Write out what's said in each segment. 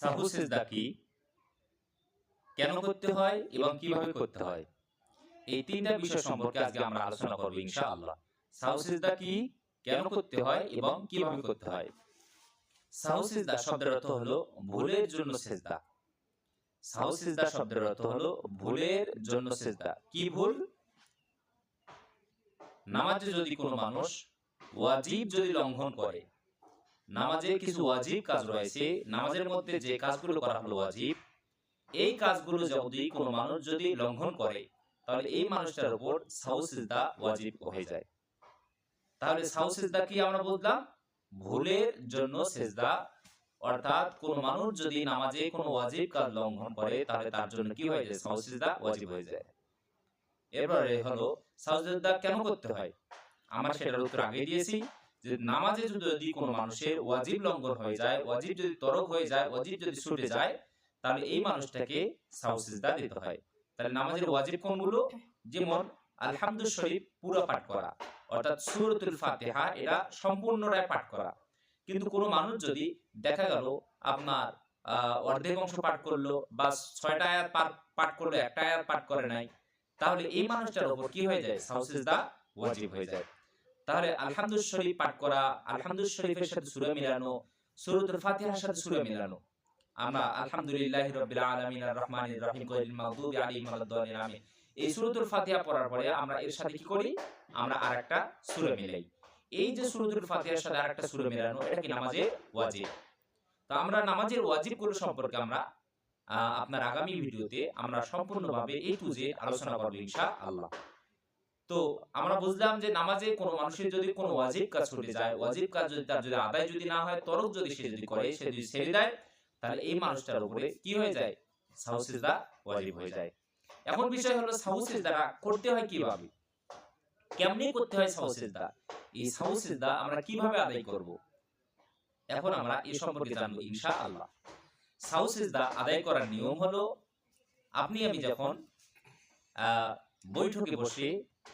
সাহু কি? কেন করতে হয় এবং কীভাবে করতে হয়? এই তিনটা বিষয় সম্পর্কে আজকে আমরা আলোচনা করব ইনশাআল্লাহ। কি? কেন করতে হয় এবং কীভাবে করতে হয়? শব্দের অর্থ হলো ভুলের জন্য সিজদা। শব্দের অর্থ হলো ভুলের জন্য সিজদা। কি ভুল? নামাজে যদি কোনো মানুষ ওয়াজিব যদি লঙ্ঘন করে নামাজে কিছু ওয়াজিব কাজ রয়েছে, নামাজের মধ্যে যে কাজগুলো করা হলো ওয়াজিব, এই কাজগুলো যদি কোনো মানুষ যদি লঙ্ঘন করে, তাহলে এই মানুষটার উপর সাউসিজদা ওয়াজিব হয়ে যায়। তাহলে সাউসিজদা কি আমরা বুঝলাম? ভুলের জন্য সেজদা। অর্থাৎ কোন মানুষ যদি নামাজে কোনো ওয়াজিব কাজ লঙ্ঘন করে, তাহলে তার জন্য কি হয়ে যায়? সাউসিজদা ওয়াজিব হয়ে যায়। এরপরে হলো সাউসিজদা কেন করতে হয়? আমরা সেটার উত্তর আগে দিয়েছি। নামাজে যদি কোনো মানুষের ওয়াজিব লঙ্ঘন হয়ে যায়, ওয়াজিব যদি তরক হয়ে যায়, ওয়াজিব যদি ছুটে যায়, তাহলে এই মানুষটাকে সাউসিজদা দিতে হয়। তাহলে নামাজের ওয়াজিব কোনগুলো যেমন আলহামদুল শরীফ পুরো পাঠ করা, অর্থাৎ সুরতুল ফাতিহা এটা সম্পূর্ণটাই পাঠ করা। কিন্তু কোনো মানুষ যদি দেখা গেল আপনার অর্ধেক অংশ পাঠ করল বা ছয়টা আয়াত পাঠ করল, একটা আয়াত পাঠ করে নাই, তাহলে এই মানুষটার উপর কি হয়ে যায়? সাউসিজদা ওয়াজিব হয়ে যায়। তাহলে আলহামদুল শরীফ পাঠ করা আলহামদুল শরীফের সাথে সুরে মিলানো সুরতুল ফাতিহার সাথে সুরে মিলানো। আমরা আলহামদুলিল্লাহি রাব্বিল আলামিন আর রহমানির রহিম কলিল মাগদুবি আলাইহিম ওয়ালাদ-দাল্লিন আমিন। এই সূরাতুল ফাতিহা পড়ার পরে আমরা এর সাথে কি করি? আমরা আরেকটা সূরা মিলাই। এই যে সূরাতুল ফাতিহার সাথে আরেকটা সূরা মিলানো এটা কি নামাজের ওয়াজিব? তো আমরা নামাজের ওয়াজিবগুলো সম্পর্কে আমরা আহ, আপনার আগামী ভিডিওতে আমরা সম্পূর্ণভাবে এই টু জে আলোচনা করব ইনশাআল্লাহ। তো আমরা বুঝলাম যে নামাজে কোনো মানুষের যদি কোনো ওয়াজিব কাজ ছুটে যায় ওয়াজিব কাজ যদি তার যদি আদায় যদি না হয় তরক যদি সে যদি করে সে যদি ছেড়ে দেয় তাহলে এই মানুষটার উপরে কি হয়ে যায়? সাউসিজদা ওয়াজিব হয়ে যায়। এখন বিষয় হলো সাউসিজদাটা করতে হয় কীভাবে? কেমনি করতে হয় সাউসিজদা এই সাউসিজদা আমরা কীভাবে আদায় করব? এখন আমরা এই সম্পর্কে জানব ইনশাআল্লাহ। সাউসিজদা আদায় করার নিয়ম হলো আপনি আমি যখন আহ, বৈঠকে বসে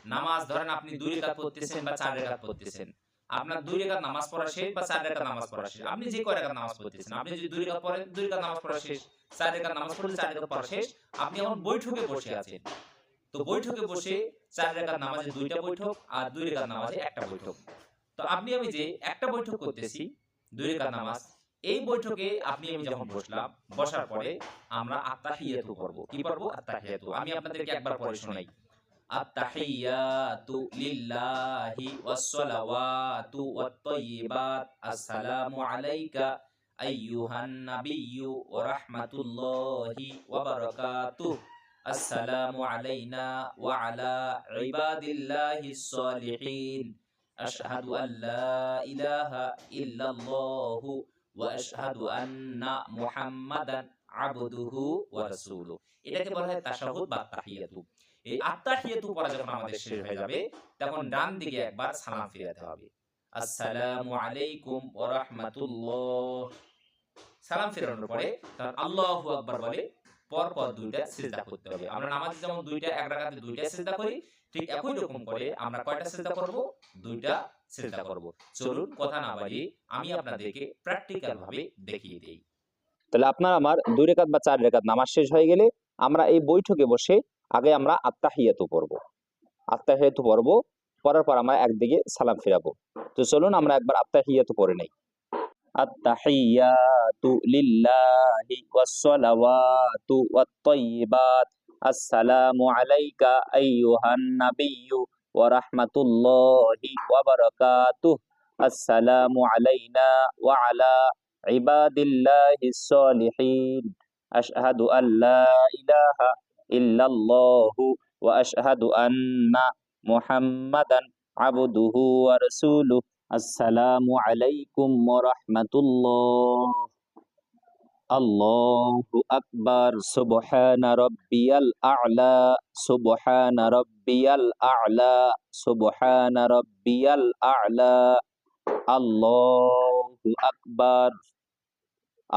নামাজ ধরেন আপনি দুই রেখাত পড়তেছেন বা চার রেখাত পড়তেছেন। আপনার দুই রেখাত নামাজ পড়া শেষ বা চার রেখাত নামাজ পড়া শেষ? আপনি যে কয় রেখাত নামাজ পড়তেছেন? আপনি যদি দুই রেখাত পড়েন দুই রেখাত নামাজ পড়া শেষ। চার রেখাত নামাজ পড়লে চার রেখাত পড়া শেষ। আপনি এখন বৈঠকে বসে আছেন। তো বৈঠকে বসে চার রেখাত নামাজে দুইটা বৈঠক আর দুই রেখাত নামাজে একটা বৈঠক। তো আপনি আমি যে একটা বৈঠক করতেছি দুই রেখাত নামাজ এই বৈঠকে আপনি আমি যখন বসলাম বসার পরে আমরা আত্তাহিয়াতু করব কি পড়ব? আত্তাহিয়াতু আমি আপনাদেরকে একবার পড়ে শোনাই। আত্তাহিয়াতু লিল্লাহি ওয়াসসালাওয়াতু ওয়াত-তাইয়িবাত আসসালামু আলাইকা আইয়ুহান নাবিয়্যু ওয়া রাহমাতুল্লাহি ওয়া বারাকাতুহু। আসসালামু আলাইনা ওয়া আলা ইবাদিল্লাহিস সালিহিন আশহাদু আল লা ইলাহা ইল্লাল্লাহু ওয়া আশহাদু আন্না মুহাম্মাদান আবদুহু ওয়া রাসূলুহু। এটাকে বলা হয় তাশাহুদ বা তাহিয়াতু। এই আত্তাহিয়াতু পড়া যখন আমাদের শেষ হয়ে যাবে, তখন ডান দিকে একবার সালাম ফিরাতে হবে। আসসালামু আলাইকুম ওয়া রাহমাতুল্লাহ। সালাম ফেরানোর পরে তখন আল্লাহু আকবার বলে পর পর দুইটা সিজদা করতে হবে। আমরা নামাজে যেমন দুইটা, এক রাকাতে দুইটা সিজদা করি, ঠিক একই রকম করে আমরা কয়টা সিজদা করব? দুইটা সিজদা করব। চলুন কথা না বাড়িয়ে আমি আপনাদেরকে প্র্যাকটিক্যাল ভাবে দেখিয়ে দেই। তাহলে আপনার আমার দুই রেখাত বা চার রেখাত নামাজ শেষ হয়ে গেলে আমরা এই বৈঠকে বসে আগে আমরা আত্মাহিয়াতু পড়ব। আত্মাহিয়াতু পড়ব, পড়ার পর আমরা একদিকে সালাম ফিরাবো। তো চলুন আমরা একবার আত্মাহিয়াতু পড়ে নেই। আত্তাহিয়াতু লিল্লাহি ওয়া আলা ইবাদিল্লাহিস সালিহিন আশহাদু আল্লা ইলাহা إلا الله وأشهد أن محمدا عبده ورسوله السلام عليكم ورحمة الله الله أكبر سبحان ربي الأعلى سبحان ربي الأعلى سبحان ربي الأعلى الله أكبر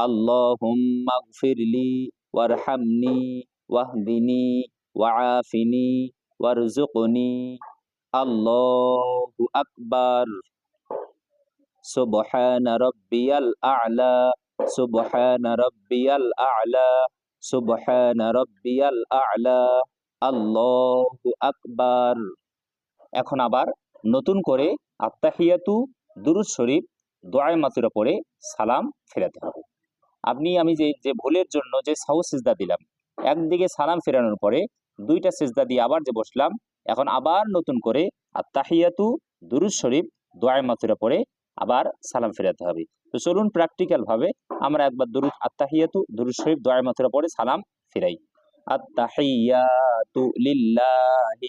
اللهم اغفر لي وارحمني ওয়াহদিনী ওয়াআফিনী ওয়ারজুকনি আল্লাহু আকবার সুবহান রব্বিয়াল আ'লা সুবহান রব্বিয়াল আ'লা সুবহান রব্বিয়াল আ'লা আল্লাহু আকবার এখন আবার নতুন করে আত্মাহিয়াতু দুরুদ শরীফ দোয়ায় মাতুরা পড়ে সালাম ফেরাতে হবে। আপনি আমি যে যে ভুলের জন্য যে সাহসিজদা দিলাম একদিকে সালাম ফেরানোর পরে দুইটা সিজদা দিয়ে আবার যে বসলাম, এখন আবার নতুন করে আত্তাহিয়াতু দুরুদ শরীফ দোয়ায় মাতুরা পড়ে আবার সালাম ফেরাতে হবে। তো চলুন প্র্যাকটিক্যাল ভাবে আমরা একবার দুরুদ, আত্তাহিয়াতু দুরুদ শরীফ দোয়ায় মাতুরা পড়ে সালাম ফেরাই। আত্তাহিয়াতু লিল্লাহি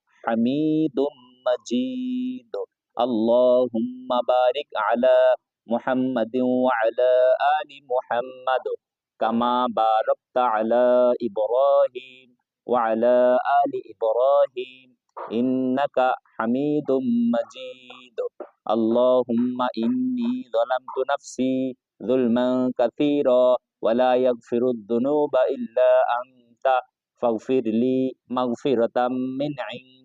حميد مجيد اللهم بارك على محمد وعلى آل محمد كما باركت على إبراهيم وعلى آل إبراهيم إنك حميد مجيد اللهم إني ظلمت نفسي ظلما كثيرا ولا يغفر الذنوب إلا أنت فاغفر لي مغفرة من عندك